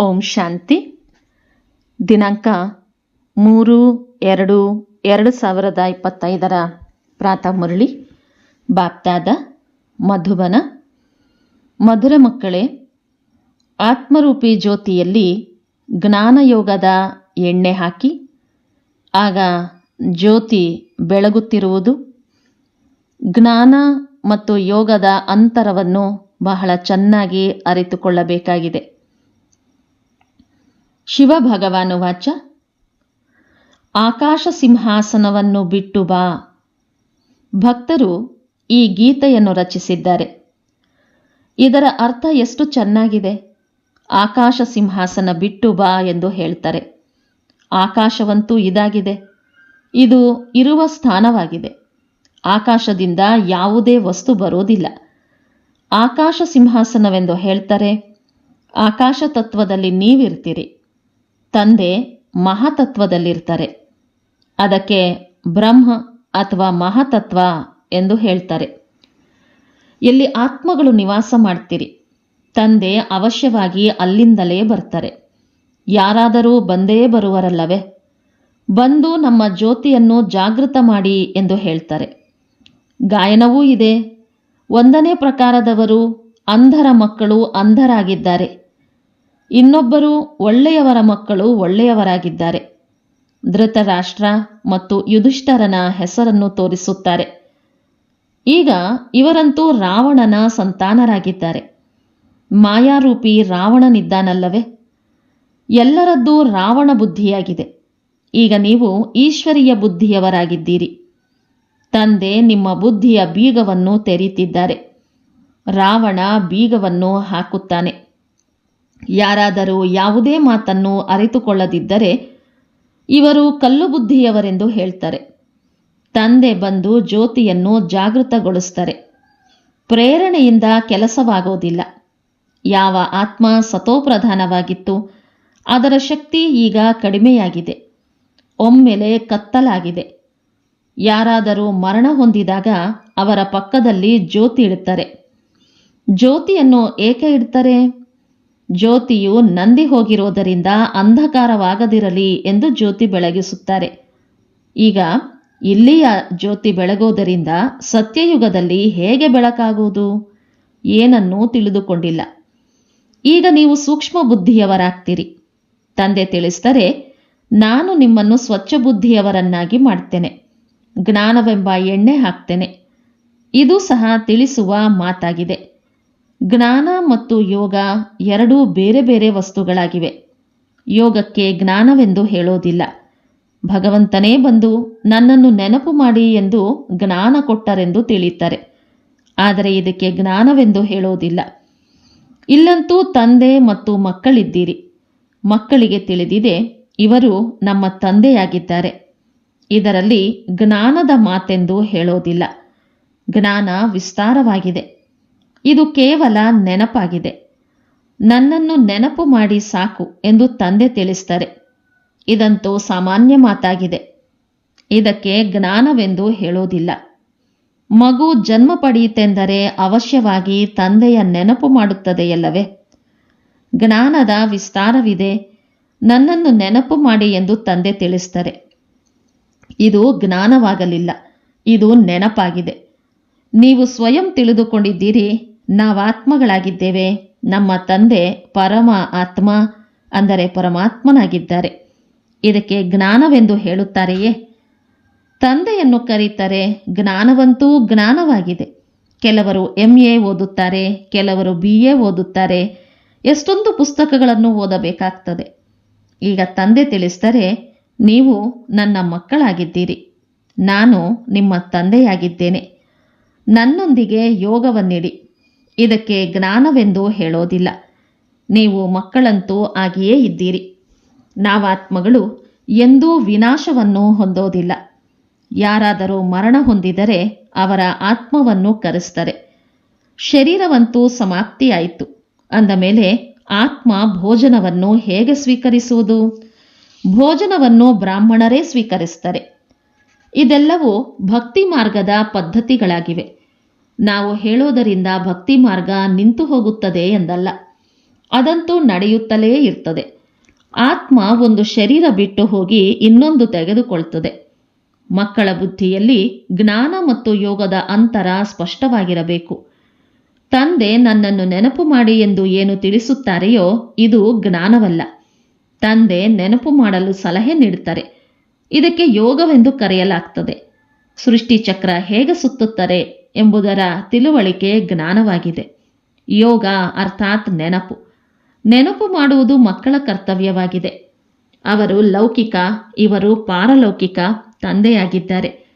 ಓಂ ಶಾಂತಿ. ದಿನಾಂಕ ಮೂರು, ಎರಡು ಎರಡು ಸಾವಿರದ ಇಪ್ಪತ್ತೈದರ ಪ್ರಾತಃ ಮುರಳಿ. ಬಾಪ್ತಾದ ಮಧುಬನ. ಮಧುರ ಮಕ್ಕಳೇ, ಆತ್ಮರೂಪಿ ಜ್ಯೋತಿಯಲ್ಲಿ ಜ್ಞಾನಯೋಗದ ಎಣ್ಣೆ ಹಾಕಿ, ಆಗ ಜ್ಯೋತಿ ಬೆಳಗುತ್ತಿರುವುದು. ಜ್ಞಾನ ಮತ್ತು ಯೋಗದ ಅಂತರವನ್ನು ಬಹಳ ಚೆನ್ನಾಗಿ ಅರಿತುಕೊಳ್ಳಬೇಕಾಗಿದೆ. ಶಿವ ಭಗವಾನು ವಾಚ. ಆಕಾಶ ಸಿಂಹಾಸನವನ್ನು ಬಿಟ್ಟು ಬಾ. ಭಕ್ತರು ಈ ಗೀತೆಯನ್ನು ರಚಿಸಿದ್ದಾರೆ. ಇದರ ಅರ್ಥ ಎಷ್ಟು ಚೆನ್ನಾಗಿದೆ. ಆಕಾಶ ಸಿಂಹಾಸನ ಬಿಟ್ಟು ಬಾ ಎಂದು ಹೇಳ್ತಾರೆ. ಆಕಾಶವಂತೂ ಇದಾಗಿದೆ. ಇದು ಇರುವ ಸ್ಥಾನವಾಗಿದೆ. ಆಕಾಶದಿಂದ ಯಾವುದೇ ವಸ್ತು ಬರೋದಿಲ್ಲ. ಆಕಾಶ ಸಿಂಹಾಸನವೆಂದು ಹೇಳ್ತಾರೆ. ಆಕಾಶ ತತ್ವದಲ್ಲಿ ನೀವಿರ್ತೀರಿ. ತಂದೆ ಮಹಾತತ್ವದಲ್ಲಿರ್ತಾರೆ. ಅದಕ್ಕೆ ಬ್ರಹ್ಮ ಅಥವಾ ಮಹಾತತ್ವ ಎಂದು ಹೇಳ್ತಾರೆ. ಎಲ್ಲಿ ಆತ್ಮಗಳು ನಿವಾಸ ಮಾಡ್ತೀರಿ. ತಂದೆ ಅವಶ್ಯವಾಗಿ ಅಲ್ಲಿಂದಲೇ ಬರ್ತಾರೆ. ಯಾರಾದರೂ ಬಂದೇ ಬರುವರಲ್ಲವೇ? ಬಂದು ನಮ್ಮ ಜ್ಯೋತಿಯನ್ನು ಜಾಗೃತ ಮಾಡಿ ಎಂದು ಹೇಳ್ತಾರೆ. ಗಾಯನವೂ ಇದೆ. ಒಂದನೇ ಪ್ರಕಾರದವರು ಅಂಧರ ಮಕ್ಕಳು ಅಂಧರಾಗಿದ್ದಾರೆ. ಇನ್ನೊಬ್ಬರು ಒಳ್ಳೆಯವರ ಮಕ್ಕಳು ಒಳ್ಳೆಯವರಾಗಿದ್ದಾರೆ. ಧೃತರಾಷ್ಟ್ರ ಮತ್ತು ಯುಧಿಷ್ಠರನ ಹೆಸರನ್ನು ತೋರಿಸುತ್ತಾರೆ. ಈಗ ಇವರಂತೂ ರಾವಣನ ಸಂತಾನರಾಗಿದ್ದಾರೆ. ಮಾಯಾರೂಪಿ ರಾವಣನಿದ್ದಾನಲ್ಲವೇ? ಎಲ್ಲರದ್ದೂ ರಾವಣ ಬುದ್ಧಿಯಾಗಿದೆ. ಈಗ ನೀವು ಈಶ್ವರಿಯ ಬುದ್ಧಿಯವರಾಗಿದ್ದೀರಿ. ತಂದೆ ನಿಮ್ಮ ಬುದ್ಧಿಯ ಬೀಗವನ್ನು ತೆರೀತಿದ್ದಾರೆ. ರಾವಣ ಬೀಗವನ್ನು ಹಾಕುತ್ತಾನೆ. ಯಾರಾದರೂ ಯಾವುದೇ ಮಾತನ್ನು ಅರಿತುಕೊಳ್ಳದಿದ್ದರೆ ಇವರು ಕಲ್ಲು ಬುದ್ಧಿಯವರೆಂದು ಹೇಳ್ತಾರೆ. ತಂದೆ ಬಂದು ಜ್ಯೋತಿಯನ್ನು ಜಾಗೃತಗೊಳಿಸ್ತಾರೆ. ಪ್ರೇರಣೆಯಿಂದ ಕೆಲಸವಾಗೋದಿಲ್ಲ. ಯಾವ ಆತ್ಮ ಸತೋಪ್ರಧಾನವಾಗಿತ್ತು, ಅದರ ಶಕ್ತಿ ಈಗ ಕಡಿಮೆಯಾಗಿದೆ. ಒಮ್ಮೆಲೆ ಕತ್ತಲಾಗಿದೆ. ಯಾರಾದರೂ ಮರಣ ಹೊಂದಿದಾಗ ಅವರ ಪಕ್ಕದಲ್ಲಿ ಜ್ಯೋತಿ ಇಡುತ್ತಾರೆ ಜ್ಯೋತಿಯನ್ನು ಏಕೆ ಇಡ್ತಾರೆ? ಜ್ಯೋತಿಯು ನಂದಿ ಹೋಗಿರುವುದರಿಂದ ಅಂಧಕಾರವಾಗದಿರಲಿ ಎಂದು ಜ್ಯೋತಿ ಬೆಳಗಿಸುತ್ತಾರೆ. ಈಗ ಇಲ್ಲಿಯ ಜ್ಯೋತಿ ಬೆಳಗೋದರಿಂದ ಸತ್ಯಯುಗದಲ್ಲಿ ಹೇಗೆ ಬೆಳಕಾಗುವುದು? ಏನನ್ನೂ ತಿಳಿದುಕೊಂಡಿಲ್ಲ. ಈಗ ನೀವು ಸೂಕ್ಷ್ಮ ಬುದ್ಧಿಯವರಾಗ್ತೀರಿ ತಂದೆ ತಿಳಿಸಿದರೆ, ನಾನು ನಿಮ್ಮನ್ನು ಸ್ವಚ್ಛ ಬುದ್ಧಿಯವರನ್ನಾಗಿ ಮಾಡ್ತೇನೆ. ಜ್ಞಾನವೆಂಬ ಎಣ್ಣೆ ಹಾಕ್ತೇನೆ. ಇದು ಸಹ ತಿಳಿಸುವ ಮಾತಾಗಿದೆ. ಜ್ಞಾನ ಮತ್ತು ಯೋಗ ಎರಡೂ ಬೇರೆ ಬೇರೆ ವಸ್ತುಗಳಾಗಿವೆ. ಯೋಗಕ್ಕೆ ಜ್ಞಾನವೆಂದು ಹೇಳೋದಿಲ್ಲ. ಭಗವಂತನೇ ಬಂದು ನನ್ನನ್ನು ನೆನಪು ಮಾಡಿ ಎಂದು ಜ್ಞಾನ ಕೊಟ್ಟರೆಂದು ತಿಳಿಯುತ್ತಾರೆ. ಆದರೆ ಇದಕ್ಕೆ ಜ್ಞಾನವೆಂದು ಹೇಳೋದಿಲ್ಲ. ಇಲ್ಲಂತೂ ತಂದೆ ಮತ್ತು ಮಕ್ಕಳಿದ್ದೀರಿ. ಮಕ್ಕಳಿಗೆ ತಿಳಿದಿದೆ, ಇವರು ನಮ್ಮ ತಂದೆಯಾಗಿದ್ದಾರೆ. ಇದರಲ್ಲಿ ಜ್ಞಾನದ ಮಾತೆಂದು ಹೇಳೋದಿಲ್ಲ. ಜ್ಞಾನ ವಿಸ್ತಾರವಾಗಿದೆ. ಇದು ಕೇವಲ ನೆನಪಾಗಿದೆ. ನನ್ನನ್ನು ನೆನಪು ಮಾಡಿ ಸಾಕು ಎಂದು ತಂದೆ ತಿಳಿಸ್ತಾರೆ ಇದಂತೂ ಸಾಮಾನ್ಯ ಮಾತಾಗಿದೆ. ಇದಕ್ಕೆ ಜ್ಞಾನವೆಂದು ಹೇಳೋದಿಲ್ಲ. ಮಗು ಜನ್ಮ ಪಡೆಯಿತೆಂದರೆ ಅವಶ್ಯವಾಗಿ ತಂದೆಯ ನೆನಪು ಮಾಡುತ್ತದೆಯಲ್ಲವೇ? ಜ್ಞಾನದ ವಿಸ್ತಾರವಿದೆ. ನನ್ನನ್ನು ನೆನಪು ಮಾಡಿ ಎಂದು ತಂದೆ ತಿಳಿಸ್ತಾರೆ ಇದು ಜ್ಞಾನವಾಗಲಿಲ್ಲ. ಇದು ನೆನಪಾಗಿದೆ. ನೀವು ಸ್ವಯಂ ತಿಳಿದುಕೊಂಡಿದ್ದೀರಿ. ನಾವಾತ್ಮಗಳಾಗಿದ್ದೇವೆ. ನಮ್ಮ ತಂದೆ ಪರಮ ಆತ್ಮ, ಅಂದರೆ ಪರಮಾತ್ಮನಾಗಿದ್ದಾರೆ. ಇದಕ್ಕೆ ಜ್ಞಾನವೆಂದು ಹೇಳುತ್ತಾರೆಯೇ? ತಂದೆಯನ್ನು ಕರೀತಾರೆ ಜ್ಞಾನವಂತೂ ಜ್ಞಾನವಾಗಿದೆ. ಕೆಲವರು ಎಂ ಎ ಓದುತ್ತಾರೆ, ಕೆಲವರು ಬಿ ಎ ಓದುತ್ತಾರೆ. ಎಷ್ಟೊಂದು ಪುಸ್ತಕಗಳನ್ನು ಓದಬೇಕಾಗ್ತದೆ. ಈಗ ತಂದೆ ತಿಳಿಸ್ತಾರೆ ನೀವು ನನ್ನ ಮಕ್ಕಳಾಗಿದ್ದೀರಿ. ನಾನು ನಿಮ್ಮ ತಂದೆಯಾಗಿದ್ದೇನೆ. ನನ್ನೊಂದಿಗೆ ಯೋಗವನ್ನಿಡಿ. ಇದಕ್ಕೆ ಜ್ಞಾನವೆಂದು ಹೇಳೋದಿಲ್ಲ. ನೀವು ಮಕ್ಕಳಂತೂ ಆಗಿಯೇ ಇದ್ದೀರಿ. ನಾವಾತ್ಮಗಳು ಎಂದೂ ವಿನಾಶವನ್ನು ಹೊಂದೋದಿಲ್ಲ. ಯಾರಾದರೂ ಮರಣ ಹೊಂದಿದರೆ ಅವರ ಆತ್ಮವನ್ನು ಕರೆಸ್ತಾರೆ. ಶರೀರವಂತೂ ಸಮಾಪ್ತಿಯಾಯಿತು. ಅಂದ ಮೇಲೆ ಆತ್ಮ ಭೋಜನವನ್ನು ಹೇಗೆ ಸ್ವೀಕರಿಸುವುದು? ಭೋಜನವನ್ನು ಬ್ರಾಹ್ಮಣರೇ ಸ್ವೀಕರಿಸ್ತಾರೆ. ಇದೆಲ್ಲವೂ ಭಕ್ತಿ ಮಾರ್ಗದ ಪದ್ಧತಿಗಳಾಗಿವೆ. ನಾವು ಹೇಳೋದರಿಂದ ಭಕ್ತಿ ಮಾರ್ಗ ನಿಂತು ಹೋಗುತ್ತದೆ ಎಂದಲ್ಲ. ಅದಂತೂ ನಡೆಯುತ್ತಲೇ ಇರ್ತದೆ. ಆತ್ಮ ಒಂದು ಶರೀರ ಬಿಟ್ಟು ಹೋಗಿ ಇನ್ನೊಂದು ತೆಗೆದುಕೊಳ್ತದೆ. ಮಕ್ಕಳ ಬುದ್ಧಿಯಲ್ಲಿ ಜ್ಞಾನ ಮತ್ತು ಯೋಗದ ಅಂತರ ಸ್ಪಷ್ಟವಾಗಿರಬೇಕು. ತಂದೆ ನನ್ನನ್ನು ನೆನಪು ಮಾಡಿ ಎಂದು ಏನು ತಿಳಿಸುತ್ತಾರೆಯೋ ಇದು ಜ್ಞಾನವಲ್ಲ. ತಂದೆ ನೆನಪು ಮಾಡಲು ಸಲಹೆ ನೀಡುತ್ತಾರೆ. ಇದಕ್ಕೆ ಯೋಗವೆಂದು ಕರೆಯಲಾಗ್ತದೆ. ಸೃಷ್ಟಿ ಚಕ್ರ ಹೇಗೆ ಸುತ್ತುತ್ತದೆ? ಎಂಬುದರ ತಿಳುವಳಿಕೆ ಜ್ಞಾನವಾಗಿದೆ. ಯೋಗ ಅರ್ಥಾತ್ ನೆನಪು. ನೆನಪು ಮಾಡುವುದು ಮಕ್ಕಳ ಕರ್ತವ್ಯವಾಗಿದೆ. ಅವರು ಲೌಕಿಕ, ಇವರು ಪಾರಲೌಕಿಕ ತಂದೆಯಾಗಿದ್ದಾರೆ.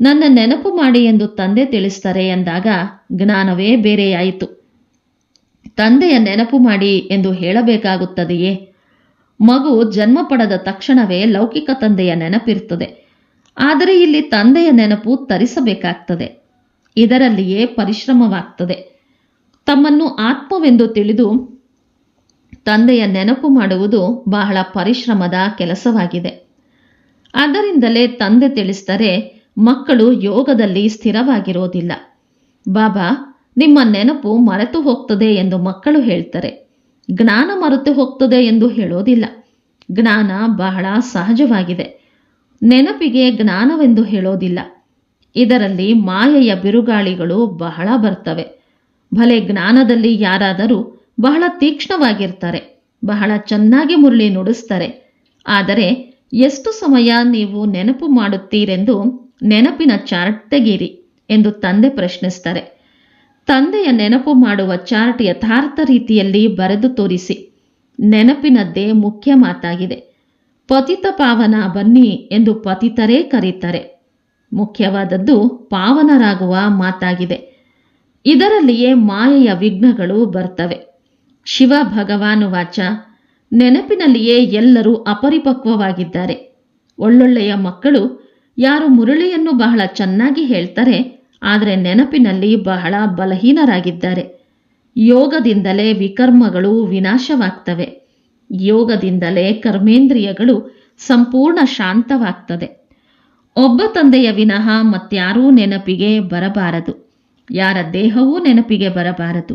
ನನ್ನ ನೆನಪು ಮಾಡಿ ಎಂದು ತಂದೆ ತಿಳಿಸ್ತಾರೆ ಎಂದಾಗ ಜ್ಞಾನವೇ ಬೇರೆಯಾಯಿತು. ತಂದೆಯ ನೆನಪು ಮಾಡಿ ಎಂದು ಹೇಳಬೇಕಾಗುತ್ತದೆಯೇ? ಮಗು ಜನ್ಮ ಪಡೆದ ತಕ್ಷಣವೇ ಲೌಕಿಕ ತಂದೆಯ ನೆನಪಿರುತ್ತದೆ. ಆದರೆ ಇಲ್ಲಿ ತಂದೆಯ ನೆನಪು ತರಿಸಬೇಕಾಗ್ತದೆ. ಇದರಲ್ಲಿಯೇ ಪರಿಶ್ರಮವಾಗ್ತದೆ. ತಮ್ಮನ್ನು ಆತ್ಮವೆಂದು ತಿಳಿದು ತಂದೆಯ ನೆನಪು ಮಾಡುವುದು ಬಹಳ ಪರಿಶ್ರಮದ ಕೆಲಸವಾಗಿದೆ. ಅದರಿಂದಲೇ ತಂದೆ ತಿಳಿಸ್ತಾರೆ ಮಕ್ಕಳು ಯೋಗದಲ್ಲಿ ಸ್ಥಿರವಾಗಿರೋದಿಲ್ಲ ಬಾಬಾ, ನಿಮ್ಮ ನೆನಪು ಮರೆತು ಹೋಗ್ತದೆ ಎಂದು ಮಕ್ಕಳು ಹೇಳ್ತಾರೆ. ಜ್ಞಾನ ಮರೆತು ಹೋಗ್ತದೆ ಎಂದು ಹೇಳೋದಿಲ್ಲ. ಜ್ಞಾನ ಬಹಳ ಸಹಜವಾಗಿದೆ. ನೆನಪಿಗೆ ಜ್ಞಾನವೆಂದು ಹೇಳೋದಿಲ್ಲ. ಇದರಲ್ಲಿ ಮಾಯೆಯ ಬಿರುಗಾಳಿಗಳು ಬಹಳ ಬರ್ತವೆ. ಭಲೆ ಜ್ಞಾನದಲ್ಲಿ ಯಾರಾದರೂ ಬಹಳ ತೀಕ್ಷ್ಣವಾಗಿರ್ತಾರೆ, ಬಹಳ ಚೆನ್ನಾಗಿ ಮುರಳಿ ನುಡಿಸ್ತಾರೆ. ಆದರೆ ಎಷ್ಟು ಸಮಯ ನೀವು ನೆನಪು ಮಾಡುತ್ತೀರೆಂದು ನೆನಪಿನ ಚಾರ್ಟ್ ತೆಗೀರಿ ಎಂದು ತಂದೆ ಪ್ರಶ್ನಿಸ್ತಾರೆ. ತಂದೆಯ ನೆನಪು ಮಾಡುವ ಚಾರ್ಟ್ ಯಥಾರ್ಥ ರೀತಿಯಲ್ಲಿ ಬರೆದು ತೋರಿಸಿ. ನೆನಪಿನದ್ದೇ ಮುಖ್ಯ ಮಾತಾಗಿದೆ. ಪತಿತ ಪಾವನ ಬನ್ನಿ ಎಂದು ಪತಿತರೇ ಕರೀತಾರೆ. ಮುಖ್ಯವಾದದ್ದು ಪಾವನರಾಗುವ ಮಾತಾಗಿದೆ. ಇದರಲ್ಲಿಯೇ ಮಾಯೆಯ ವಿಘ್ನಗಳು ಬರ್ತವೆ. ಶಿವ ಭಗವಾನುವಾಚ ನೆನಪಿನಲ್ಲಿಯೇ ಎಲ್ಲರೂ ಅಪರಿಪಕ್ವವಾಗಿದ್ದಾರೆ. ಒಳ್ಳೊಳ್ಳೆಯ ಮಕ್ಕಳು ಯಾರು ಮುರಳಿಯನ್ನು ಬಹಳ ಚೆನ್ನಾಗಿ ಹೇಳ್ತಾರೆ, ಆದರೆ ನೆನಪಿನಲ್ಲಿ ಬಹಳ ಬಲಹೀನರಾಗಿದ್ದಾರೆ. ಯೋಗದಿಂದಲೇ ವಿಕರ್ಮಗಳು ವಿನಾಶವಾಗ್ತವೆ. ಯೋಗದಿಂದಲೇ ಕರ್ಮೇಂದ್ರಿಯಗಳು ಸಂಪೂರ್ಣ ಶಾಂತವಾಗ್ತದೆ. ಒಬ್ಬ ತಂದೆಯ ವಿನಃ ಮತ್ಯಾರೂ ನೆನಪಿಗೆ ಬರಬಾರದು. ಯಾರ ದೇಹವೂ ನೆನಪಿಗೆ ಬರಬಾರದು.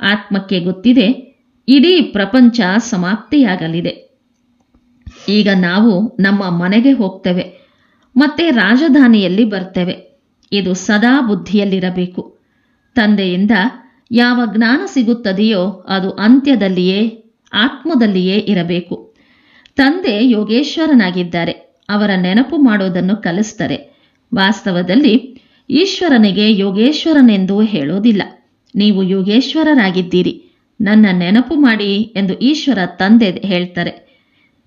ಆತ್ಮಕ್ಕೆ ಗೊತ್ತಿದೆ, ಇಡೀ ಪ್ರಪಂಚ ಸಮಾಪ್ತಿಯಾಗಲಿದೆ. ಈಗ ನಾವು ನಮ್ಮ ಮನೆಗೆ ಹೋಗ್ತೇವೆ, ಮತ್ತೆ ರಾಜಧಾನಿಯಲ್ಲಿ ಬರ್ತೇವೆ. ಇದು ಸದಾ ಬುದ್ಧಿಯಲ್ಲಿರಬೇಕು. ತಂದೆಯಿಂದ ಯಾವ ಜ್ಞಾನ ಸಿಗುತ್ತದೆಯೋ ಅದು ಅಂತ್ಯದಲ್ಲಿಯೇ, ಆತ್ಮದಲ್ಲಿಯೇ ಇರಬೇಕು. ತಂದೆ ಯೋಗೇಶ್ವರನಾಗಿದ್ದಾರೆ. ಅವರ ನೆನಪು ಮಾಡೋದನ್ನು ಕಲಿಸ್ತಾರೆ. ವಾಸ್ತವದಲ್ಲಿ ಈಶ್ವರನಿಗೆ ಯೋಗೇಶ್ವರನೆಂದು ಹೇಳೋದಿಲ್ಲ. ನೀವು ಯೋಗೇಶ್ವರರಾಗಿದ್ದೀರಿ. ನನ್ನ ನೆನಪು ಮಾಡಿ ಎಂದು ಈಶ್ವರ ತಂದೆ ಹೇಳ್ತಾರೆ.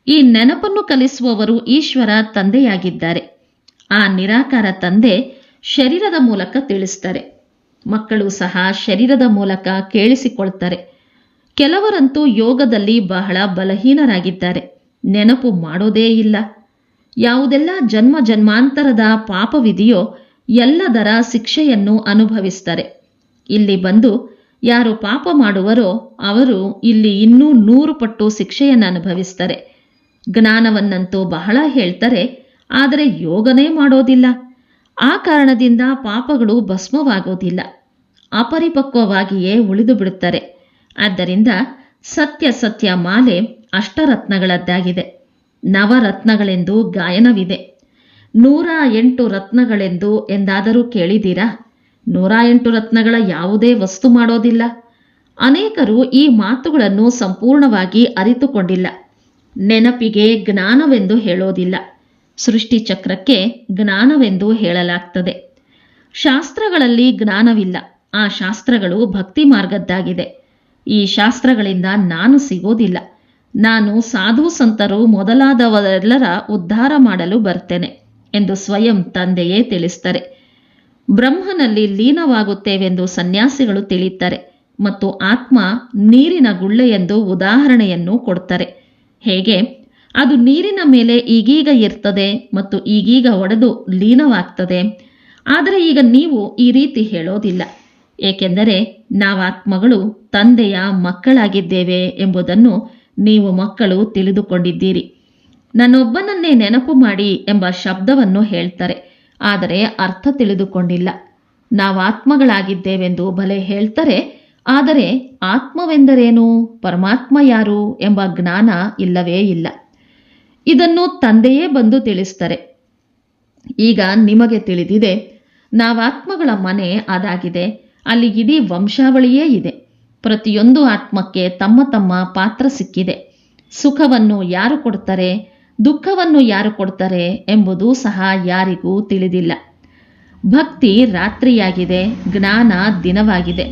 ಈ ನೆನಪನ್ನು ಕಲಿಸುವವರು ಈಶ್ವರ ತಂದೆಯಾಗಿದ್ದಾರೆ. ಆ ನಿರಾಕಾರ ತಂದೆ ಶರೀರದ ಮೂಲಕ ತಿಳಿಸ್ತಾರೆ. ಮಕ್ಕಳು ಸಹ ಶರೀರದ ಮೂಲಕ ಕೇಳಿಸಿಕೊಳ್ತಾರೆ. ಕೆಲವರಂತೂ ಯೋಗದಲ್ಲಿ ಬಹಳ ಬಲಹೀನರಾಗಿದ್ದಾರೆ. ನೆನಪು ಮಾಡೋದೇ ಇಲ್ಲ. ಯಾವುದೆಲ್ಲ ಜನ್ಮ ಜನ್ಮಾಂತರದ ಪಾಪವಿದೆಯೋ ಎಲ್ಲದರ ಶಿಕ್ಷೆಯನ್ನು ಅನುಭವಿಸ್ತಾರೆ. ಇಲ್ಲಿ ಬಂದು ಯಾರು ಪಾಪ ಮಾಡುವರೋ ಅವರು ಇಲ್ಲಿ ಇನ್ನೂ ನೂರು ಪಟ್ಟು ಶಿಕ್ಷೆಯನ್ನು ಅನುಭವಿಸ್ತಾರೆ. ಜ್ಞಾನವನ್ನಂತೂ ಬಹಳ ಹೇಳ್ತಾರೆ, ಆದರೆ ಯೋಗನೇ ಮಾಡೋದಿಲ್ಲ. ಆ ಕಾರಣದಿಂದ ಪಾಪಗಳು ಭಸ್ಮವಾಗೋದಿಲ್ಲ. ಅಪರಿಪಕ್ವವಾಗಿಯೇ ಉಳಿದು ಬಿಡುತ್ತಾರೆ. ಆದ್ದರಿಂದ ಸತ್ಯ ಸತ್ಯ ಮಾಲೆ ಅಷ್ಟರತ್ನಗಳದ್ದಾಗಿದೆ. ನವರತ್ನಗಳೆಂದು ಗಾಯನವಿದೆ. ನೂರ ಎಂಟು ರತ್ನಗಳೆಂದು ಎಂದಾದರೂ ಕೇಳಿದ್ದೀರಾ? ನೂರ ಎಂಟು ರತ್ನಗಳ ಯಾವುದೇ ವಸ್ತು ಮಾಡೋದಿಲ್ಲ. ಅನೇಕರು ಈ ಮಾತುಗಳನ್ನು ಸಂಪೂರ್ಣವಾಗಿ ಅರಿತುಕೊಂಡಿಲ್ಲ. ನೆನಪಿಗೆ ಜ್ಞಾನವೆಂದು ಹೇಳೋದಿಲ್ಲ. ಸೃಷ್ಟಿ ಚಕ್ರಕ್ಕೆ ಜ್ಞಾನವೆಂದು ಹೇಳಲಾಗ್ತದೆ. ಶಾಸ್ತ್ರಗಳಲ್ಲಿ ಜ್ಞಾನವಿಲ್ಲ. ಆ ಶಾಸ್ತ್ರಗಳು ಭಕ್ತಿ ಮಾರ್ಗದ್ದಾಗಿದೆ. ಈ ಶಾಸ್ತ್ರಗಳಿಂದ ನಾನು ಸಿಗೋದಿಲ್ಲ. ನಾನು ಸಾಧು ಸಂತರು ಮೊದಲಾದವರೆಲ್ಲರ ಉದ್ಧಾರ ಮಾಡಲು ಬರ್ತೇನೆ ಎಂದು ಸ್ವಯಂ ತಂದೆಯೇ ತಿಳಿಸ್ತಾರೆ ಬ್ರಹ್ಮನಲ್ಲಿ ಲೀನವಾಗುತ್ತೇವೆಂದು ಸನ್ಯಾಸಿಗಳು ತಿಳಿಯುತ್ತಾರೆ ಮತ್ತು ಆತ್ಮ ನೀರಿನ ಗುಳ್ಳೆ ಎಂದು ಉದಾಹರಣೆಯನ್ನು ಕೊಡ್ತಾರೆ ಹೇಗೆ? ಅದು ನೀರಿನ ಮೇಲೆ ಈಗೀಗ ಇರ್ತದೆ ಮತ್ತು ಈಗೀಗ ಒಡೆದು ಲೀನವಾಗ್ತದೆ. ಆದರೆ ಈಗ ನೀವು ಈ ರೀತಿ ಹೇಳೋದಿಲ್ಲ. ಏಕೆಂದರೆ ನಾವಾತ್ಮಗಳು ತಂದೆಯ ಮಕ್ಕಳಾಗಿದ್ದೇವೆ ಎಂಬುದನ್ನು ನೀವು ಮಕ್ಕಳು ತಿಳಿದುಕೊಂಡಿದ್ದೀರಿ. ನನ್ನೊಬ್ಬನನ್ನೇ ನೆನಪು ಮಾಡಿ ಎಂಬ ಶಬ್ದವನ್ನು ಹೇಳ್ತಾರೆ. ಆದರೆ ಅರ್ಥ ತಿಳಿದುಕೊಂಡಿಲ್ಲ. ನಾವು ಆತ್ಮಗಳಾಗಿದ್ದೇವೆಂದು ಭಲೆ ಹೇಳ್ತಾರೆ. ಆದರೆ ಆತ್ಮವೆಂದರೇನು? ಪರಮಾತ್ಮ ಯಾರು ಎಂಬ ಜ್ಞಾನ ಇಲ್ಲವೇ ಇಲ್ಲ. ಇದನ್ನು ತಂದೆಯೇ ಬಂದು ತಿಳಿಸ್ತಾರೆ. ಈಗ ನಿಮಗೆ ತಿಳಿದಿದೆ, ನಾವಾತ್ಮಗಳ ಮನೆ ಅದಾಗಿದೆ. ಅಲ್ಲಿ ಇಡೀ ವಂಶಾವಳಿಯೇ ಇದೆ. ಪ್ರತಿಯೊಂದು ಆತ್ಮಕ್ಕೆ ತಮ್ಮ ತಮ್ಮ ಪಾತ್ರ ಸಿಕ್ಕಿದೆ. ಸುಖವನ್ನು ಯಾರು ಕೊಡ್ತಾರೆ, ದುಃಖವನ್ನು ಯಾರು ಕೊಡ್ತಾರೆ ಎಂಬುದು ಸಹ ಯಾರಿಗೂ ತಿಳಿದಿಲ್ಲ. ಭಕ್ತಿ ರಾತ್ರಿಯಾಗಿದೆ, ಜ್ಞಾನ ದಿನವಾಗಿದೆ.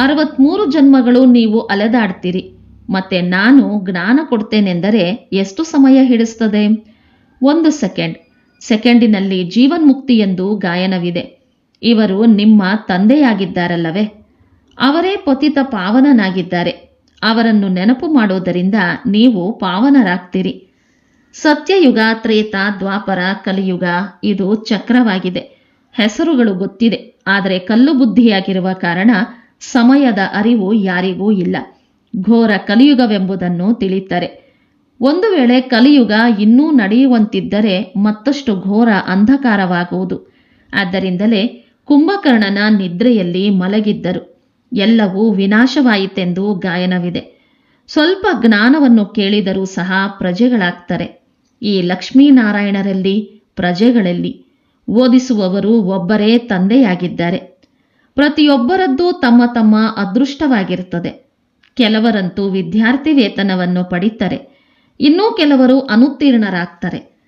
ಅರವತ್ಮೂರು ಜನ್ಮಗಳು ನೀವು ಅಲೆದಾಡ್ತೀರಿ. ಮತ್ತೆ ನಾನು ಜ್ಞಾನ ಕೊಡ್ತೇನೆಂದರೆ ಎಷ್ಟು ಸಮಯ ಹಿಡಿಸ್ತದೆ? ಒಂದು ಸೆಕೆಂಡ್. ಸೆಕೆಂಡಿನಲ್ಲಿ ಜೀವನ್ಮುಕ್ತಿ ಎಂದು ಗಾಯನವಿದೆ. ಇವರು ನಿಮ್ಮ ತಂದೆಯಾಗಿದ್ದಾರಲ್ಲವೇ? ಅವರೇ ಪತಿತ ಪಾವನನಾಗಿದ್ದಾರೆ. ಅವರನ್ನು ನೆನಪು ಮಾಡೋದರಿಂದ ನೀವು ಪಾವನರಾಗ್ತೀರಿ. ಸತ್ಯಯುಗ ತ್ರೇತ ದ್ವಾಪರ ಕಲಿಯುಗ ಇದು ಚಕ್ರವಾಗಿದೆ. ಹೆಸರುಗಳು ಗೊತ್ತಿದೆ, ಆದರೆ ಕಲ್ಲು ಬುದ್ಧಿಯಾಗಿರುವ ಕಾರಣ ಸಮಯದ ಅರಿವು ಯಾರಿಗೂ ಇಲ್ಲ. ಘೋರ ಕಲಿಯುಗವೆಂಬುದನ್ನು ತಿಳಿತಾರೆ. ಒಂದು ವೇಳೆ ಕಲಿಯುಗ ಇನ್ನೂ ನಡೆಯುವಂತಿದ್ದರೆ ಮತ್ತಷ್ಟು ಘೋರ ಅಂಧಕಾರವಾಗುವುದು. ಆದ್ದರಿಂದಲೇ ಕುಂಭಕರ್ಣನ ನಿದ್ರೆಯಲ್ಲಿ ಮಲಗಿದ್ದರು. ಎಲ್ಲವೂ ವಿನಾಶವಾಯಿತೆಂದು ಗಾಯನವಿದೆ. ಸ್ವಲ್ಪ ಜ್ಞಾನವನ್ನು ಕೇಳಿದರೂ ಸಹ ಪ್ರಜೆಗಳಾಗ್ತಾರೆ. ಈ ಲಕ್ಷ್ಮೀನಾರಾಯಣರಲ್ಲಿ ಪ್ರಜೆಗಳಲ್ಲಿ ಓದಿಸುವವರು ಒಬ್ಬರೇ ತಂದೆಯಾಗಿದ್ದಾರೆ. ಪ್ರತಿಯೊಬ್ಬರದ್ದು ತಮ್ಮ ತಮ್ಮ ಅದೃಷ್ಟವಾಗಿರುತ್ತದೆ. ಕೆಲವರಂತೂ ವಿದ್ಯಾರ್ಥಿ ವೇತನವನ್ನು ಪಡಿತಾರೆ. ಇನ್ನೂ ಕೆಲವರು ಅನುತ್ತೀರ್ಣರಾಗ್ತಾರೆ.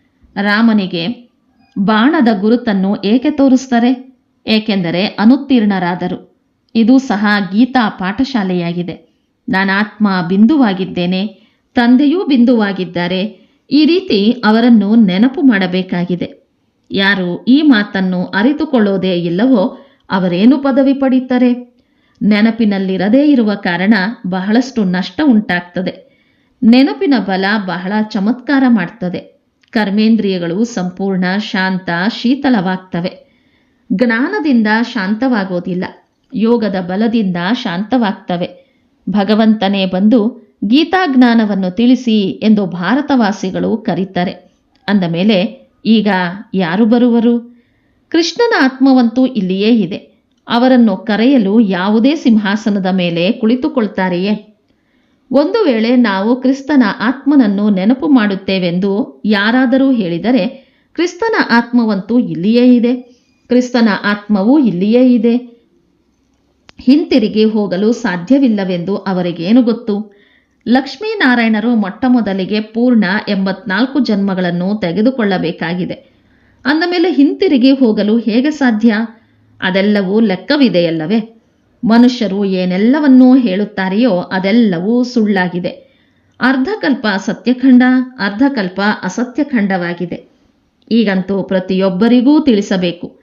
ರಾಮನಿಗೆ ಬಾಣದ ಗುರುತನ್ನು ಏಕೆ ತೋರಿಸ್ತಾರೆ? ಏಕೆಂದರೆ ಅನುತ್ತೀರ್ಣರಾದರು. ಇದು ಸಹ ಗೀತಾ ಪಾಠಶಾಲೆಯಾಗಿದೆ. ನಾನಾತ್ಮ ಬಿಂದುವಾಗಿದ್ದೇನೆ, ತಂದೆಯೂ ಬಿಂದುವಾಗಿದ್ದಾರೆ. ಈ ರೀತಿ ಅವರನ್ನು ನೆನಪು ಮಾಡಬೇಕಾಗಿದೆ. ಯಾರು ಈ ಮಾತನ್ನು ಅರಿತುಕೊಳ್ಳೋದೇ ಇಲ್ಲವೋ ಅವರೇನು ಪದವಿ ಪಡೀತಾರೆ? ನೆನಪಿನಲ್ಲಿರದೇ ಇರುವ ಕಾರಣ ಬಹಳಷ್ಟು ನಷ್ಟ ಉಂಟಾಗ್ತದೆ. ನೆನಪಿನ ಬಲ ಬಹಳ ಚಮತ್ಕಾರ ಮಾಡ್ತದೆ. ಕರ್ಮೇಂದ್ರಿಯಗಳು ಸಂಪೂರ್ಣ ಶಾಂತ, ಶೀತಲವಾಗ್ತವೆ. ಜ್ಞಾನದಿಂದ ಶಾಂತವಾಗೋದಿಲ್ಲ. ಯೋಗದ ಬಲದಿಂದ ಶಾಂತವಾಗ್ತವೆ. ಭಗವಂತನೇ ಬಂದು ಗೀತಾಜ್ಞಾನವನ್ನು ತಿಳಿಸಿ ಎಂದು ಭಾರತವಾಸಿಗಳು ಕರೀತಾರೆ. ಅಂದ ಮೇಲೆ, ಈಗ ಯಾರು ಬರುವರು? ಕೃಷ್ಣನ ಆತ್ಮವಂತೂ ಇಲ್ಲಿಯೇ ಇದೆ. ಅವರನ್ನು ಕರೆಯಲು ಯಾವುದೇ ಸಿಂಹಾಸನದ ಮೇಲೆ ಕುಳಿತುಕೊಳ್ತಾರೆಯೇ? ಒಂದು ವೇಳೆ ನಾವು ಕ್ರಿಸ್ತನ ಆತ್ಮನನ್ನು ನೆನಪು ಮಾಡುತ್ತೇವೆಂದು ಯಾರಾದರೂ ಹೇಳಿದರೆ, ಕ್ರಿಸ್ತನ ಆತ್ಮವಂತೂ ಇಲ್ಲಿಯೇ ಇದೆ. ಕ್ರಿಸ್ತನ ಆತ್ಮವೂ ಇಲ್ಲಿಯೇ ಇದೆ. ಹಿಂತಿರುಗಿ ಹೋಗಲು ಸಾಧ್ಯವಿಲ್ಲವೆಂದು ಅವರಿಗೇನು ಗೊತ್ತು? ಲಕ್ಷ್ಮೀನಾರಾಯಣರು ಮೊಟ್ಟಮೊದಲಿಗೆ ಪೂರ್ಣ ಎಂಬತ್ನಾಲ್ಕು ಜನ್ಮಗಳನ್ನು ತೆಗೆದುಕೊಳ್ಳಬೇಕಾಗಿದೆ. ಅಂದ ಮೇಲೆ ಹಿಂತಿರುಗಿ ಹೋಗಲು ಹೇಗೆ ಸಾಧ್ಯ? ಅದೆಲ್ಲವೂ ಲೆಕ್ಕವಿದೆಯಲ್ಲವೇ? ಮನುಷ್ಯರು ಏನೆಲ್ಲವನ್ನೂ ಹೇಳುತ್ತಾರೆಯೋ ಅದೆಲ್ಲವೂ ಸುಳ್ಳಾಗಿದೆ. ಅರ್ಧಕಲ್ಪ ಸತ್ಯಖಂಡ, ಅರ್ಧಕಲ್ಪ ಅಸತ್ಯಖಂಡವಾಗಿದೆ. ಈಗಂತೂ ಪ್ರತಿಯೊಬ್ಬರಿಗೂ ತಿಳಿಸಬೇಕು.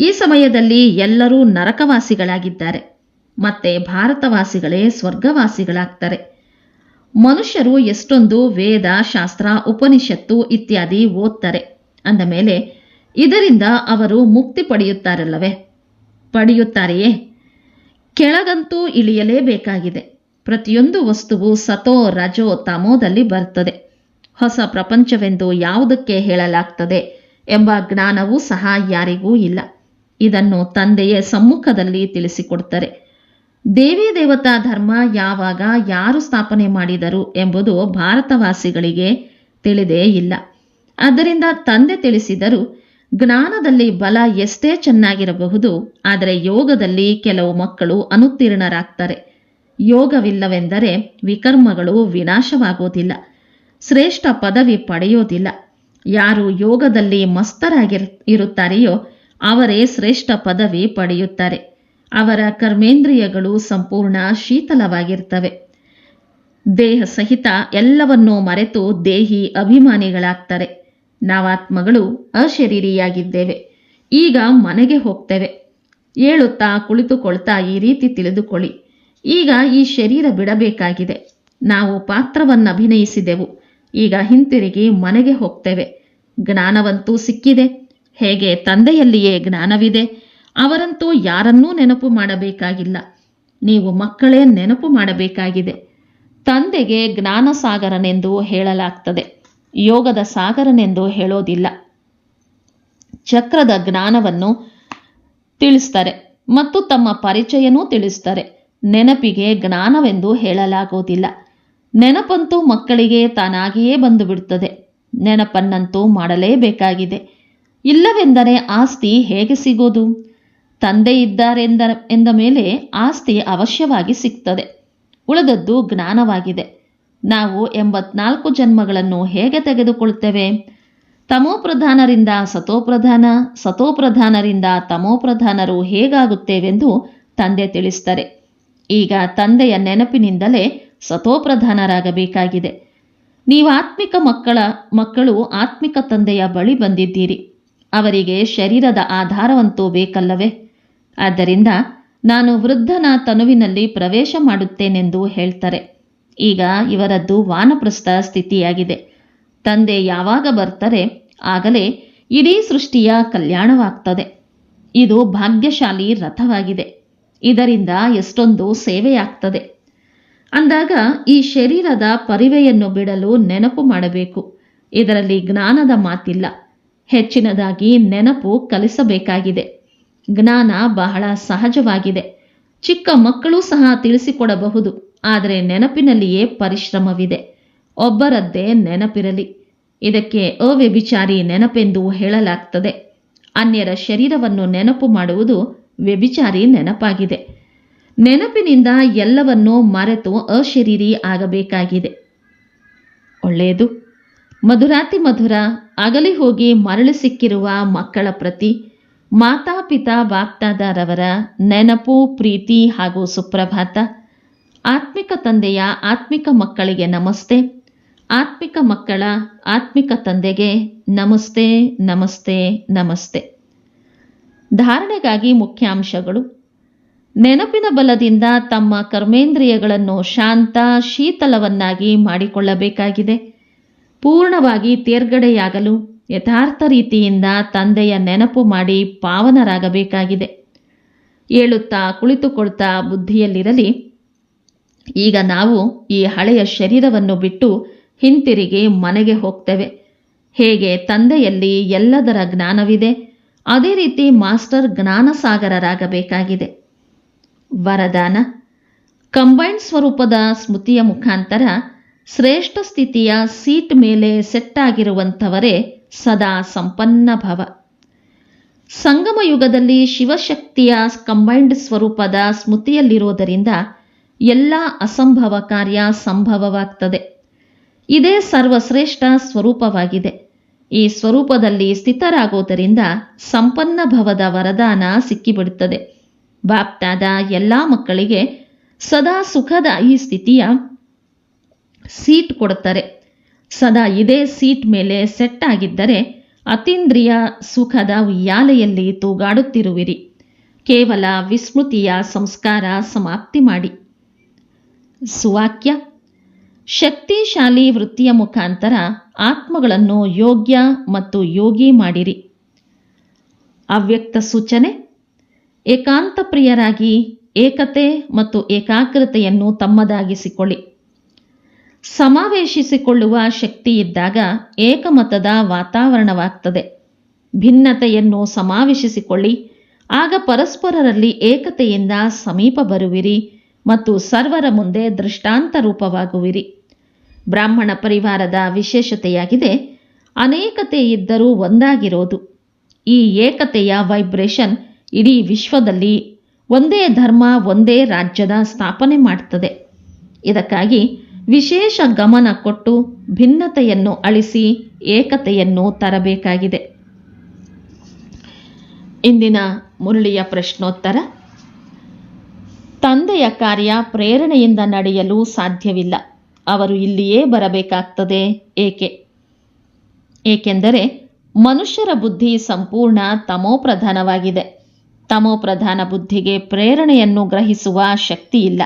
ಈ ಸಮಯದಲ್ಲಿ ಎಲ್ಲರೂ ನರಕವಾಸಿಗಳಾಗಿದ್ದಾರೆ. ಮತ್ತೆ ಭಾರತವಾಸಿಗಳೇ ಸ್ವರ್ಗವಾಸಿಗಳಾಗ್ತಾರೆ. ಮನುಷ್ಯರು ಎಷ್ಟೊಂದು ವೇದ, ಶಾಸ್ತ್ರ, ಉಪನಿಷತ್ತು ಇತ್ಯಾದಿ ಓದ್ತಾರೆ. ಅಂದ ಮೇಲೆ, ಇದರಿಂದ ಅವರು ಮುಕ್ತಿ ಪಡೆಯುತ್ತಾರಲ್ಲವೇ? ಪಡೆಯುತ್ತಾರೆಯೇ? ಕೆಳಗಂತೂ ಇಳಿಯಲೇಬೇಕಾಗಿದೆ. ಪ್ರತಿಯೊಂದು ವಸ್ತುವು ಸತೋ, ರಜೋ, ತಮೋದಲ್ಲಿ ಬರ್ತದೆ ಹೊಸ ಪ್ರಪಂಚವೆಂದು ಯಾವುದಕ್ಕೆ ಹೇಳಲಾಗ್ತದೆ ಎಂಬ ಜ್ಞಾನವೂ ಸಹ ಯಾರಿಗೂ ಇಲ್ಲ. ಇದನ್ನು ತಂದೆಯ ಸಮ್ಮುಖದಲ್ಲಿ ತಿಳಿಸಿಕೊಡ್ತಾರೆ ದೇವಿ ದೇವತಾ ಧರ್ಮ ಯಾವಾಗ ಯಾರು ಸ್ಥಾಪನೆ ಮಾಡಿದರು ಎಂಬುದು ಭಾರತವಾಸಿಗಳಿಗೆ ತಿಳಿದೇ ಇಲ್ಲ. ಆದ್ದರಿಂದ ತಂದೆ ತಿಳಿಸಿದರು ಜ್ಞಾನದಲ್ಲಿ ಬಲ ಎಷ್ಟೇ ಚೆನ್ನಾಗಿರಬಹುದು, ಆದರೆ ಯೋಗದಲ್ಲಿ ಕೆಲವು ಮಕ್ಕಳು ಅನುತ್ತೀರ್ಣರಾಗ್ತಾರೆ. ಯೋಗವಿಲ್ಲವೆಂದರೆ ವಿಕರ್ಮಗಳು ವಿನಾಶವಾಗೋದಿಲ್ಲ ಶ್ರೇಷ್ಠ ಪದವಿ ಪಡೆಯೋದಿಲ್ಲ. ಯಾರು ಯೋಗದಲ್ಲಿ ಮಸ್ತರಾಗಿರ್, ಇರುತ್ತಾರೆಯೋ ಅವರೇ ಶ್ರೇಷ್ಠ ಪದವಿ ಪಡೆಯುತ್ತಾರೆ. ಅವರ ಕರ್ಮೇಂದ್ರಿಯಗಳು ಸಂಪೂರ್ಣ ಶೀತಲವಾಗಿರ್ತವೆ. ದೇಹ ಸಹಿತ ಎಲ್ಲವನ್ನೂ ಮರೆತು ದೇಹಿ ಅಭಿಮಾನಿಗಳಾಗ್ತಾರೆ. ನಾವಾತ್ಮಗಳು ಅಶರೀರಿಯಾಗಿದ್ದೇವೆ. ಈಗ ಮನೆಗೆ ಹೋಗ್ತೇವೆ. ಏಳುತ್ತಾ ಕುಳಿತುಕೊಳ್ತಾ ಈ ರೀತಿ ತಿಳಿದುಕೊಳ್ಳಿ. ಈಗ ಈ ಶರೀರ ಬಿಡಬೇಕಾಗಿದೆ. ನಾವು ಪಾತ್ರವನ್ನು ಅಭಿನಯಿಸಿದೆವು ಈಗ ಹಿಂತಿರುಗಿ ಮನೆಗೆ ಹೋಗ್ತೇವೆ. ಜ್ಞಾನವಂತೂ ಸಿಕ್ಕಿದೆ. ಹೇಗೆ ತಂದೆಯಲ್ಲಿಯೇ ಜ್ಞಾನವಿದೆ, ಅವರಂತೂ ಯಾರನ್ನೂ ನೆನಪು ಮಾಡಬೇಕಾಗಿಲ್ಲ. ನೀವು ಮಕ್ಕಳೇ ನೆನಪು ಮಾಡಬೇಕಾಗಿದೆ. ತಂದೆಗೆ ಜ್ಞಾನ ಸಾಗರನೆಂದು ಹೇಳಲಾಗ್ತದೆ. ಯೋಗದ ಸಾಗರನೆಂದು ಹೇಳೋದಿಲ್ಲ. ಚಕ್ರದ ಜ್ಞಾನವನ್ನು ತಿಳಿಸ್ತಾರೆ ಮತ್ತು ತಮ್ಮ ಪರಿಚಯನೂ ತಿಳಿಸ್ತಾರೆ. ನೆನಪಿಗೆ ಜ್ಞಾನವೆಂದು ಹೇಳಲಾಗುವುದಿಲ್ಲ ನೆನಪಂತೂ ಮಕ್ಕಳಿಗೆ ತಾನಾಗಿಯೇ ಬಂದು ಬಿಡುತ್ತದೆ ನೆನಪನ್ನಂತೂ ಮಾಡಲೇಬೇಕಾಗಿದೆ. ಇಲ್ಲವೆಂದರೆ ಆಸ್ತಿ ಹೇಗೆ ಸಿಗೋದು? ತಂದೆ ಇದ್ದಾರೆಂದ, ಎಂದ ಮೇಲೆ ಆಸ್ತಿ ಅವಶ್ಯವಾಗಿ ಸಿಗ್ತದೆ. ಉಳಿದದ್ದು ಜ್ಞಾನವಾಗಿದೆ. ನಾವು ಎಂಬತ್ನಾಲ್ಕು ಜನ್ಮಗಳನ್ನು ಹೇಗೆ ತೆಗೆದುಕೊಳ್ತೇವೆ? ತಮೋಪ್ರಧಾನರಿಂದ ಸತೋಪ್ರಧಾನ, ಸತೋಪ್ರಧಾನರಿಂದ ತಮೋಪ್ರಧಾನರು ಹೇಗಾಗುತ್ತೇವೆಂದು ತಂದೆ ತಿಳಿಸ್ತಾರೆ ಈಗ ತಂದೆಯ ನೆನಪಿನಿಂದಲೇ ಸತೋಪ್ರಧಾನರಾಗಬೇಕಾಗಿದೆ. ನೀವು ಆತ್ಮಿಕ ಮಕ್ಕಳ, ಮಕ್ಕಳು ಆತ್ಮಿಕ ತಂದೆಯ ಬಳಿ ಬಂದಿದ್ದೀರಿ. ಅವರಿಗೆ ಶರೀರದ ಆಧಾರವಂತೂ ಬೇಕಲ್ಲವೇ? ಆದ್ದರಿಂದ ನಾನು ವೃದ್ಧನ ತನುವಿನಲ್ಲಿ ಪ್ರವೇಶ ಮಾಡುತ್ತೇನೆಂದು ಹೇಳ್ತಾರೆ. ಈಗ ಇವರದ್ದು ವಾನಪ್ರಸ್ಥ ಸ್ಥಿತಿಯಾಗಿದೆ. ತಂದೆ ಯಾವಾಗ ಬರ್ತಾರೆ ಆಗಲೇ ಇಡೀ ಸೃಷ್ಟಿಯ ಕಲ್ಯಾಣವಾಗ್ತದೆ. ಇದು ಭಾಗ್ಯಶಾಲಿ ರಥವಾಗಿದೆ. ಇದರಿಂದ ಎಷ್ಟೊಂದು ಸೇವೆಯಾಗ್ತದೆ. ಅಂದಾಗ ಈ ಶರೀರದ ಪರಿವೆಯನ್ನು ಬಿಡಲು ನೆನಪು ಮಾಡಬೇಕು. ಇದರಲ್ಲಿ ಜ್ಞಾನದ ಮಾತಿಲ್ಲ. ಹೆಚ್ಚಿನದಾಗಿ ನೆನಪು ಕಲಿಸಬೇಕಾಗಿದೆ. ಜ್ಞಾನ ಬಹಳ ಸಹಜವಾಗಿದೆ. ಚಿಕ್ಕ ಮಕ್ಕಳು ಸಹ ತಿಳಿಸಿಕೊಡಬಹುದು, ಆದರೆ ನೆನಪಿನಲ್ಲಿಯೇ ಪರಿಶ್ರಮವಿದೆ. ಒಬ್ಬರದ್ದೇ ನೆನಪಿರಲಿ. ಇದಕ್ಕೆ ಅವ್ಯಭಿಚಾರಿ ನೆನಪೆಂದು ಹೇಳಲಾಗ್ತದೆ. ಅನ್ಯರ ಶರೀರವನ್ನು ನೆನಪು ಮಾಡುವುದು ವ್ಯಭಿಚಾರಿ ನೆನಪಾಗಿದೆ. ನೆನಪಿನಿಂದ ಎಲ್ಲವನ್ನೂ ಮರೆತು ಅಶರೀರಿ ಆಗಬೇಕಾಗಿದೆ. ಒಳ್ಳೆಯದು. ಮಧುರಾತಿ ಮಧುರ. ಅಗಲಿ ಹೋಗಿ ಮರಳಿ ಸಿಕ್ಕಿರುವ ಮಕ್ಕಳ ಪ್ರತಿ ಮಾತಾಪಿತಾ ಬಾಪ್ತಾದರವರ ನೆನಪು, ಪ್ರೀತಿ ಹಾಗೂ ಸುಪ್ರಭಾತ. ಆತ್ಮಿಕ ತಂದೆಯ ಆತ್ಮಿಕ ಮಕ್ಕಳಿಗೆ ನಮಸ್ತೆ. ಆತ್ಮಿಕ ಮಕ್ಕಳ ಆತ್ಮಿಕ ತಂದೆಗೆ ನಮಸ್ತೆ ನಮಸ್ತೆ ನಮಸ್ತೆ. ಧಾರಣೆಗಾಗಿ ಮುಖ್ಯಾಂಶಗಳು. ನೆನಪಿನ ಬಲದಿಂದ ತಮ್ಮ ಕರ್ಮೇಂದ್ರಿಯಗಳನ್ನು ಶಾಂತ, ಶೀತಲವನ್ನಾಗಿ ಮಾಡಿಕೊಳ್ಳಬೇಕಾಗಿದೆ. ಪೂರ್ಣವಾಗಿ ತೇರ್ಗಡೆಯಾಗಲು ಯಥಾರ್ಥ ರೀತಿಯಿಂದ ತಂದೆಯ ನೆನಪು ಮಾಡಿ ಪಾವನರಾಗಬೇಕಾಗಿದೆ. ಏಳುತ್ತಾ ಕುಳಿತುಕೊಳ್ತಾ ಬುದ್ಧಿಯಲ್ಲಿರಲಿ. ಈಗ ನಾವು ಈ ಹಳೆಯ ಶರೀರವನ್ನು ಬಿಟ್ಟು ಹಿಂತಿರುಗಿ ಮನೆಗೆ ಹೋಗ್ತೇವೆ. ಹೇಗೆ ತಂದೆಯಲ್ಲಿ ಎಲ್ಲದರ ಜ್ಞಾನವಿದೆ, ಅದೇ ರೀತಿ ಮಾಸ್ಟರ್ ಜ್ಞಾನಸಾಗರರಾಗಬೇಕಾಗಿದೆ. ವರದಾನ. ಕಂಬೈನ್ಡ್ ಸ್ವರೂಪದ ಸ್ಮೃತಿಯ ಮುಖಾಂತರ ಶ್ರೇಷ್ಠ ಸ್ಥಿತಿಯ ಸೀಟ್ ಮೇಲೆ ಸೆಟ್ ಆಗಿರುವಂಥವರೇ ಸದಾ ಸಂಪನ್ನ ಭವ. ಸಂಗಮ ಯುಗದಲ್ಲಿ ಶಿವಶಕ್ತಿಯ ಕಂಬೈಂಡ್ ಸ್ವರೂಪದ ಸ್ಮೃತಿಯಲ್ಲಿರುವುದರಿಂದ ಎಲ್ಲ ಅಸಂಭವ ಕಾರ್ಯ ಸಂಭವವಾಗ್ತದೆ. ಇದೇ ಸರ್ವಶ್ರೇಷ್ಠ ಸ್ವರೂಪವಾಗಿದೆ. ಈ ಸ್ವರೂಪದಲ್ಲಿ ಸ್ಥಿತರಾಗುವುದರಿಂದ ಸಂಪನ್ನ ಭವದ ವರದಾನ ಸಿಕ್ಕಿಬಿಡುತ್ತದೆ. ಬಾಪ್ತಾದ ಎಲ್ಲ ಮಕ್ಕಳಿಗೆ ಸದಾ ಸುಖದ ಈ ಸ್ಥಿತಿಯ ಸೀಟ್ ಕೊಡುತ್ತಾರೆ. ಸದಾ ಇದೇ ಸೀಟ್ ಮೇಲೆ ಸೆಟ್ ಆಗಿದ್ದರೆ ಅತೀಂದ್ರಿಯ ಸುಖದ ಉಯ್ಯಾಲೆಯಲ್ಲಿ ತೂಗಾಡುತ್ತಿರುವಿರಿ. ಕೇವಲ ವಿಸ್ಮೃತಿಯ ಸಂಸ್ಕಾರ ಸಮಾಪ್ತಿ ಮಾಡಿ. ಸುವಾಕ್ಯ. ಶಕ್ತಿಶಾಲಿ ವೃತ್ತಿಯ ಮುಖಾಂತರ ಆತ್ಮಗಳನ್ನು ಯೋಗ್ಯ ಮತ್ತು ಯೋಗಿ ಮಾಡಿರಿ. ಅವ್ಯಕ್ತ ಸೂಚನೆ. ಏಕಾಂತ ಪ್ರಿಯರಾಗಿ ಏಕತೆ ಮತ್ತು ಏಕಾಗ್ರತೆಯನ್ನು ತಮ್ಮದಾಗಿಸಿಕೊಳ್ಳಿ. ಸಮಾವೇಶಿಸಿಕೊಳ್ಳುವ ಶಕ್ತಿಯಿದ್ದಾಗ ಏಕಮತದ ವಾತಾವರಣವಾಗ್ತದೆ. ಭಿನ್ನತೆಯನ್ನು ಸಮಾವೇಶಿಸಿಕೊಳ್ಳಿ, ಆಗ ಪರಸ್ಪರರಲ್ಲಿ ಏಕತೆಯಿಂದ ಸಮೀಪ ಬರುವಿರಿ ಮತ್ತು ಸರ್ವರ ಮುಂದೆ ದೃಷ್ಟಾಂತ ರೂಪವಾಗುವಿರಿ. ಬ್ರಾಹ್ಮಣ ಪರಿವಾರದ ವಿಶೇಷತೆಯಾಗಿದೆ, ಅನೇಕತೆ ಇದ್ದರೂ ಒಂದಾಗಿರೋದು. ಈ ಏಕತೆಯ ವೈಬ್ರೇಷನ್ ಇಡೀ ವಿಶ್ವದಲ್ಲಿ ಒಂದೇ ಧರ್ಮ, ಒಂದೇ ರಾಜ್ಯದ ಸ್ಥಾಪನೆ ಮಾಡ್ತದೆ. ಇದಕ್ಕಾಗಿ ವಿಶೇಷ ಗಮನ ಕೊಟ್ಟು ಭಿನ್ನತೆಯನ್ನು ಅಳಿಸಿ ಏಕತೆಯನ್ನು ತರಬೇಕಾಗಿದೆ. ಇಂದಿನ ಮುರಳಿಯ ಪ್ರಶ್ನೋತ್ತರ, ತಂದೆಯ ಕಾರ್ಯ ಪ್ರೇರಣೆಯಿಂದ ನಡೆಯಲು ಸಾಧ್ಯವಿಲ್ಲ. ಅವರು ಇಲ್ಲಿಯೇ ಬರಬೇಕಾಗ್ತದೆ ಏಕೆ? ಏಕೆಂದರೆ ಮನುಷ್ಯರ ಬುದ್ಧಿ ಸಂಪೂರ್ಣ ತಮೋಪ್ರಧಾನವಾಗಿದೆ. ತಮೋಪ್ರಧಾನ ಬುದ್ಧಿಗೆ ಪ್ರೇರಣೆಯನ್ನು ಗ್ರಹಿಸುವ ಶಕ್ತಿ ಇಲ್ಲ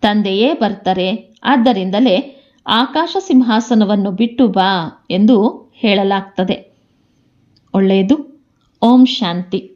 ತಂದೆಯೇ ಬರ್ತಾರೆ ಆದ್ದರಿಂದಲೇ ಆಕಾಶ ಸಿಂಹಾಸನವನ್ನು ಬಿಟ್ಟು ಬಾ ಎಂದು ಹೇಳಲಾಗ್ತದೆ. ಒಳ್ಳೆಯದು. ಓಂ ಶಾಂತಿ.